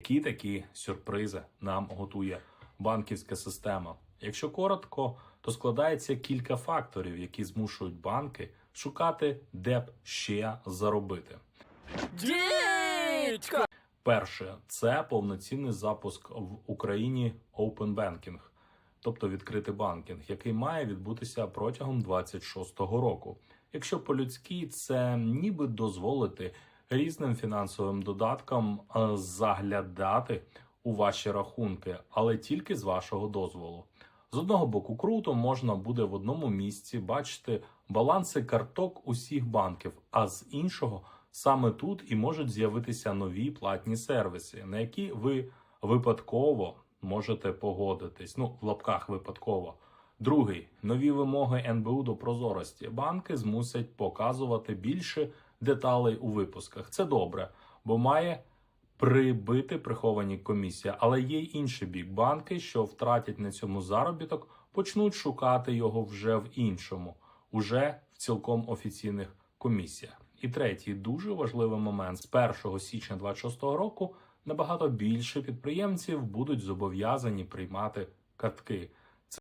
Які такі сюрпризи нам готує банківська система? Якщо коротко, то складається кілька факторів, які змушують банки шукати, де б ще заробити. Дідько! Перше це повноцінний запуск в Україні Open Banking, тобто відкритий банкінг, який має відбутися протягом 26-го року. Якщо по-людськи, це ніби дозволити різним фінансовим додаткам е, заглядати у ваші рахунки, але тільки з вашого дозволу. З одного боку, круто можна буде в одному місці бачити баланси карток усіх банків, а з іншого саме тут і можуть з'явитися нові платні сервіси, на які ви випадково можете погодитись. Ну, в лапках випадково. Другий нові вимоги НБУ до прозорості. Банки змусять показувати більше деталей у випусках. Це добре, бо має прибити приховані комісії. Але є й інший бік. Банки, що втратять на цьому заробіток, почнуть шукати його вже в іншому, уже в цілком офіційних комісіях. І третій дуже важливий момент: з 1 січня 2026 року набагато більше підприємців будуть зобов'язані приймати картки.